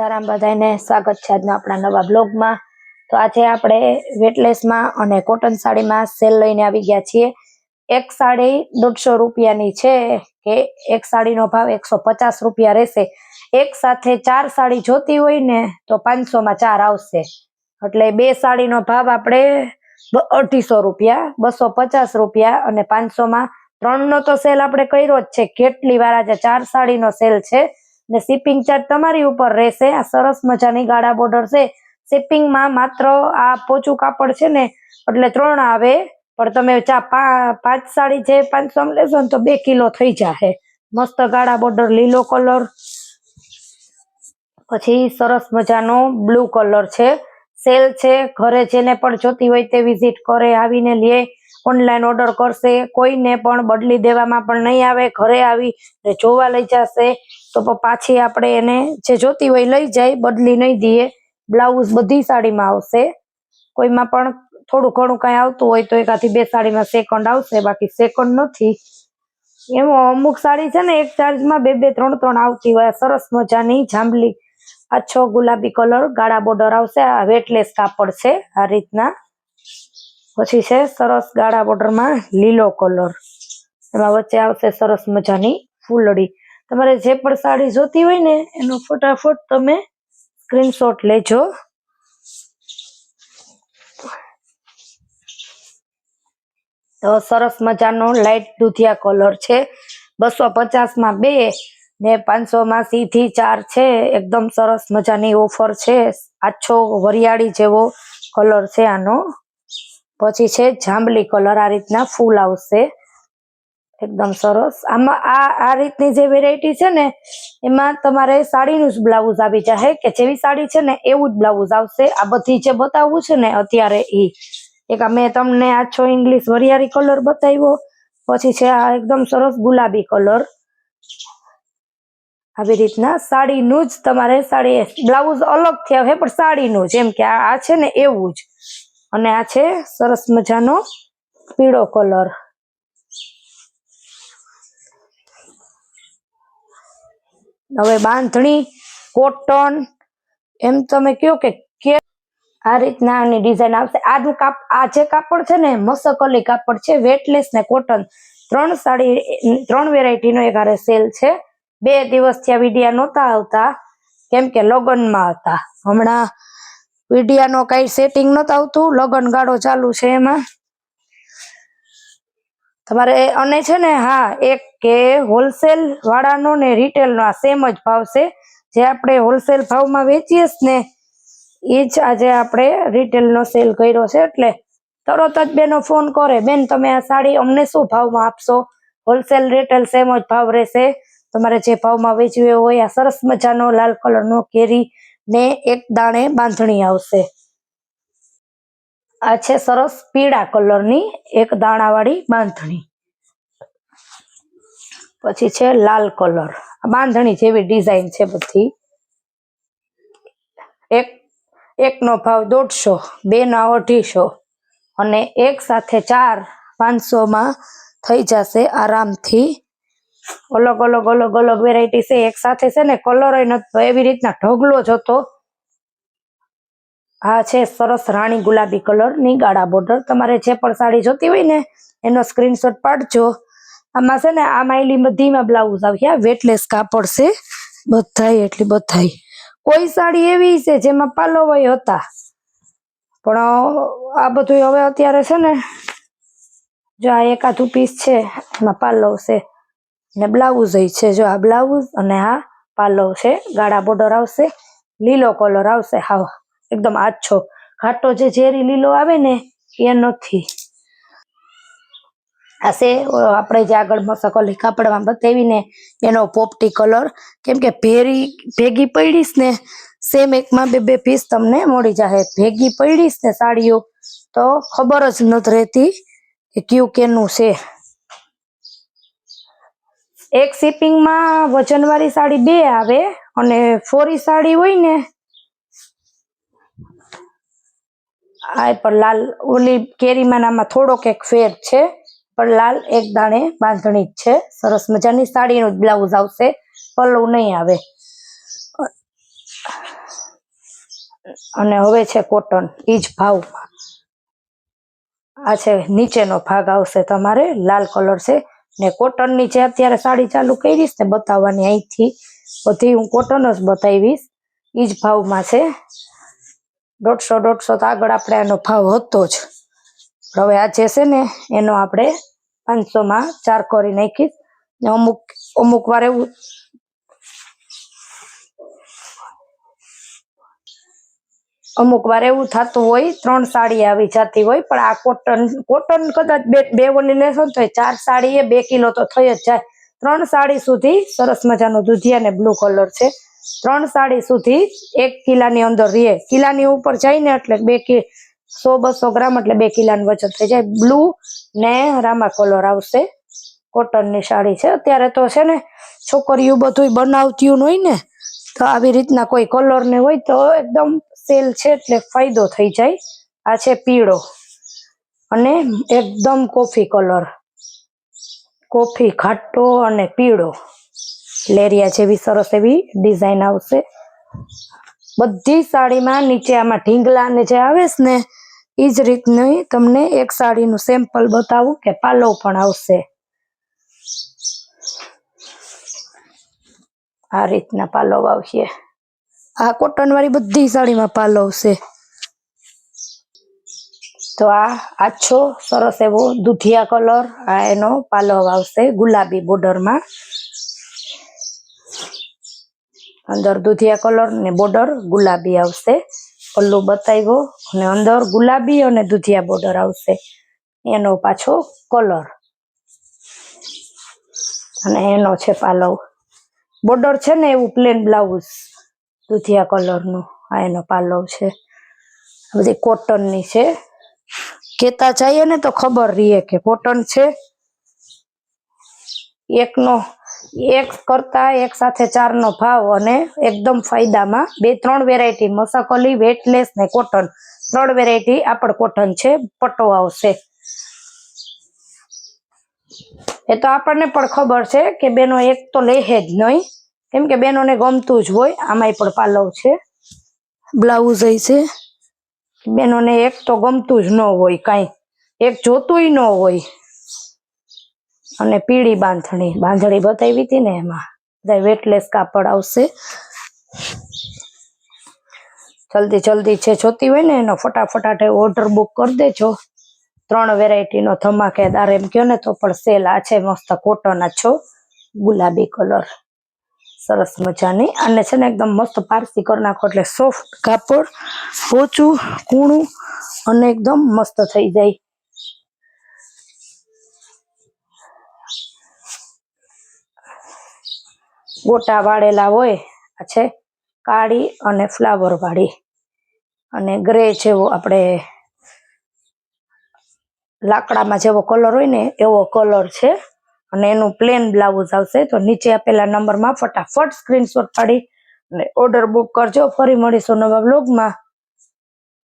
સીતારામ બધાને સ્વાગત છે આજના આપણા નવા બ્લોગમાં. તો આજે આપણે વેટલેસમાં અને કોટન સાડીમાં સેલ લઈને આવી ગયા છીએ. એક સાડી દોઢસો રૂપિયાની છે કે એક સાડીનો ભાવ એકસો પચાસ રૂપિયા રહેશે. એક સાથે ચાર સાડી જોતી હોય ને તો પાંચસોમાં ચાર આવશે. એટલે બે સાડીનો ભાવ આપણે અઢીસો રૂપિયા, બસો પચાસ રૂપિયા અને પાંચસોમાં ત્રણનો તો સેલ આપણે કર્યો જ છે. કેટલી વાર આજે ચાર સાડીનો સેલ છે? ને શિપિંગ ચાર્જ તમારી ઉપર રહેશે. આ સરસ મજાની ગાળા બોર્ડર છે. શિપિંગમાં માત્ર આ પોચું કાપડ છે ને, એટલે ત્રણ આવે. પણ તમે ચા પાંચ સાડી છે પાંચસો લેશો ને તો બે કિલો થઈ જશે મસ્ત ગાળા બોર્ડર લીલો કલર પછી સરસ મજાનો બ્લુ કલર છે. સેલ છે. ઘરે જેને પણ જોતી હોય તે વિઝિટ કરે, આવીને લે. ઓનલાઈન ઓર્ડર કરશે. કોઈને પણ બદલી દેવામાં પણ નહીં આવે. ઘરે આવી જોવા લઈ જશે. તો પાછી આપણે એને જે જોતી હોય લઈ જાય, બદલી નહીં દઈએ. બ્લાઉઝ બધી સાડીમાં આવશે. કોઈમાં પણ થોડું ઘણું કઈ આવતું હોય તો એકાથી બે સાડીમાં સેકન્ડ આવશે, બાકી સેકન્ડ નથી. એમાં અમુક સાડી છે ને, એક ચાર્જમાં બે બે, ત્રણ ત્રણ આવતી હોય. સરસ મજાની જાંબલી. આછો ગુલાબી કલર, ગાળા બોર્ડર આવશે. આ વેટલેસ કાપડ છે આ રીતના. પછી છે સરસ ગાળા બોર્ડરમાં લીલો કલર. એમાં વચ્ચે આવશે સરસ મજાની ફૂલડી. તમારે જે પણ સાડી જોતી હોય ને, એનો ફટાફટ તમે સ્ક્રીનશોટ લેજો. તો સરસ મજાનો લાઇટ દૂધિયા કલર છે. બસો પચાસમાં બે ને પાંચસો માં સીધી ચાર છે. એકદમ સરસ મજાની ઓફર છે. આછો વરિયાળી જેવો કલર છે આનો. પછી છે જાંબલી કલર આ રીતના ફૂલ આવશે. એકદમ સરસ. આમાં આ આ રીતની જે વેરાયટી છે ને, એમાં તમારે સાડીનું જ બ્લાઉઝ આવી જશે કે જેવી સાડી છે ને, એવું જ બ્લાઉઝ આવશે. આ બધી જે બતાવવું છે ને, અત્યારે એ એક આ મેં તમને આછો ઇંગ્લિશ વરિયાળી કલર બતાવ્યો. પછી છે આ એકદમ સરસ ગુલાબી કલર આવી રીતના સાડીનું જ તમારે સાડી બ્લાઉઝ અલગ થયા આવે પણ સાડીનું જેમ કે આ આ છે ને, એવું જ. અને આ છે સરસ મજાનો પીળો કલર હવે બાંધણી, કોટન, એમ તમે કહો કે કે આ રીતના આની ડિઝાઇન આવશે. આનું કાપ, આ જે કાપડ છે ને મસકલી કાપડ છે, વેટલેસ ને કોટન, ત્રણ સાડી, ત્રણ વેરાયટીનો એક હારે સેલ છે. બે દિવસથી આ વિડિયા નહોતા આવતા, કેમ કે લગ્નમાં હતા. હમણાં વિડિયાનો કાંઈ સેટિંગ નહોતું આવતું, લગ્ન ગાળો ચાલુ છે એમાં. તમારે અને છે ને, હા, એક કે હોલસેલ વાળાનો ને રિટેલ નો, આ સેમ જ ભાવ છે. જે આપણે હોલસેલ ભાવમાં વેચીએ ને એ જ આજે આપણે રિટેલ નો સેલ કર્યો છે. એટલે તરત જ બેનો ફોન કરે, બેન, તમે આ સાડી અમને શું ભાવમાં આપશો? હોલસેલ રિટેલ સેમ જ ભાવ રહેશે. તમારે જે ભાવમાં વેચવી હોય, આ સરસ મજાનો લાલ કલરનો કેરી ને એક દાણે બાંધણી આવશે. આ છે સરસ પીળા કલરની એક દાણાવાળી બાંધણી. પછી છે લાલ કલર. બાંધણી જેવી ડિઝાઇન છે બધી. એક, એકનો ભાવ દોઢસો બે ના અઢીસો અને એક સાથે ચાર પાંચસો માં થઈ જશે આરામથી. અલગ અલગ અલગ અલગ વેરાયટી છે. એક સાથે છે ને કલર એવી રીતના ઢગલો જ હતો. આ છે સરસ રાણી ગુલાબી કલરની ગાળા બોર્ડર. તમારે જે પણ સાડી જોતી હોય ને, એનો સ્ક્રીનશોટ પાડજો. આમાં છે ને, આ માયલી બધીમાં બ્લાઉઝ આવ્યા વેટલેસ કાપડ છે. બધાય એટલી બધાય. કોઈ સાડી એવી છે જેમાં પાલોવાય હતા. પણ આ બધું હવે અત્યારે છે ને, જો આ એકાદું પીસ છે, એમાં પાલો છે. ને બ્લાઉઝ છે. જો આ બ્લાઉઝ અને આ પાલો છે. ગાળા બોર્ડર આવશે. લીલો કલર આવશે. હાવ એકદમ આછો. ઘાટો જે ઝેરી લીલો આવે ને, એ નથી. આ છે આપણે જે આગળ મસકલી કાપડમાં બતાવીને, એનો પોપટી કલર. કેમ કે ભેરી, ભેગી પડીશ ને સેમ એકમાં બે બે પીસ તમને મળી જશે ભેગી પડીશ ને સાડીઓ, તો ખબર જ નથી રહેતી કે કયું કેનું છે. એક શિપિંગમાં વજનવાળી સાડી બે આવે, અને ફોરી સાડી હોય ને આ પણ લાલ, ઓલી કેરીમાં ને આમાં થોડોક એક ફેર છે, પણ લાલ એક દાણે બાંધણી જ છે. સરસ મજાની સાડીનું જ બ્લાઉઝ આવશે પલ્લુ નહીં આવે. અને હવે છે કોટન, ઈ જ ભાવમાં. આ છે નીચેનો ભાગ આવશે તમારે, લાલ કલર છે. ને કોટનની જે અત્યારે સાડી ચાલુ કરીશ ને બતાવવાની અહીંથી, બધી હું કોટન જ બતાવીશ. ઈ જ ભાવમાં છે. દોઢસો દોઢસો તો આગળ આપણે આનો ભાવ હતો જ. હવે આ જે છે ને, એનો આપણે પાંચસો માં ચાર કરી નાખીશ. અમુક અમુક વાર એવું અમુક વાર એવું થતું હોય, ત્રણ સાડી આવી જતી હોય, પણ આ કોટન કોટન કદાચ બે બે ઓલી લેશો ને તો ચાર સાડી એ બે કિલો તો થઈ જ જાય. ત્રણ સાડી સુધી સરસ મજાનો દુધિયા ને બ્લુ કલર છે. ત્રણ સાડી સુધી એક કિલાની અંદર રહે. કિલાની ઉપર જાય ને એટલે બે કિ સો, બસો ગ્રામ એટલે બે કિલાની વજન થઈ જાય. બ્લુ ને રામા કલર આવશે. કોટનની સાડી છે. અત્યારે તો છે ને છોકરીઓ બધું બનાવતી હોય ને, તો આવી રીતના કોઈ કલર ને હોય તો એકદમ સેલ છે એટલે ફાયદો થઈ જાય. આ છે પીળો અને એકદમ કોફી કલર કોફી ઘાટો અને પીળો. લેરિયા જેવી સરસ એવી ડિઝાઇન આવશે. બધી સાડીમાં નીચે આમાં ઢીંગલા ને જે આવે છે ને, એ જ રીતની તમને એક સાડીનું સેમ્પલ બતાવું કે પાલવ પણ આવશે. આ રીતના પાલવ આવશે. આ કોટન વાળી બધી સાડીમાં પાલો આવશે તો આ આછો સરસ એવો દુધિયા કલર, આ એનો પાલવ આવશે ગુલાબી બોર્ડરમાં. અંદર દુધિયા કલર ને બોર્ડર, ગુલાબી આવશે. પલ્લુ બતાવ્યો અને અંદર ગુલાબી અને દુધિયા બોર્ડર આવશે. એનો પાછો કલર. અને એનો છે પાલવ. બોર્ડર છે ને એવું પ્લેન બ્લાઉઝ, દુધિયા કલરનું. આ એનો પાલવ છે. બધી કોટનની છે. કેતા જઈએ ને તો ખબર રહીએ કે કોટન છે. એકનો એક કરતા એક સાથે ચારનો ભાવ અને એકદમ ફાયદામાં બે, ત્રણ વેરાયટી મસાકલી વેટલેસ ને કોટન ત્રણ વેરાયટી આપણ કોટન છે પટ્ટો આવશે. એ તો આપણને પણ ખબર છે કે બેનો એક તો લેહે જ નહીં. કેમ કે બેનોને ગમતું જ હોય, આમાંય પણ પાલવ છે. બ્લાઉઝ છે. બેનોને એક તો ગમતું જ ન હોય કાંઈ. એક જોતુંય ન હોય. અને પીળી બાંધણી બાંધણી બતાવી હતી ને એમાં. બધા વેટલેસ કાપડ આવશે. જલ્દી જલ્દી છે જોતી હોય ને એનો ફટાફટાટે ઓર્ડર બુક કરી દેજો. ત્રણ વેરાયટીનો ધમાકેદાર એમ કહો ને તો પણ સેલ આ છે, મસ્ત કોટન છો. ગુલાબી કલર સરસ મજાની. અને છે ને એકદમ મસ્ત પારસી કરી નાખો એટલે સોફ્ટ કાપડ, પોચું, કૂણું અને એકદમ મસ્ત થઈ જાય. ગોટા વાળેલા હોય, આ છે કાળી અને ફ્લાવર વાળી. અને ગ્રે જેવો આપણે લાકડામાં જેવો કલર હોય ને, એવો કલર છે. અને એનું પ્લેન બ્લાઉઝ આવશે. તો નીચે આપેલા નંબરમાં ફટાફટ સ્ક્રીનશોટ પાડી અને ઓર્ડર બુક કરજો. ફરી મળીશું નવા બ્લોગમાં